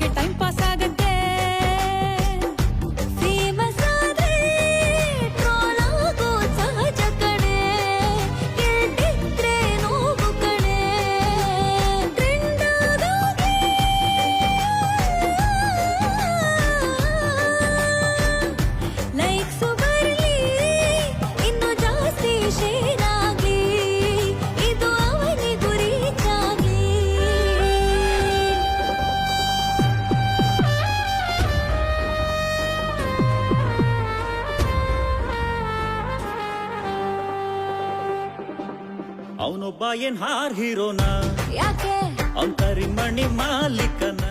¿qué tal? ಒಬ್ಬ ಏನ್ ಹಾರ್ ಹೀರೋನಾ? ಯಾಕೆ? ಅಂತರಿ ಮಣಿ ಮಾಲೀಕನ?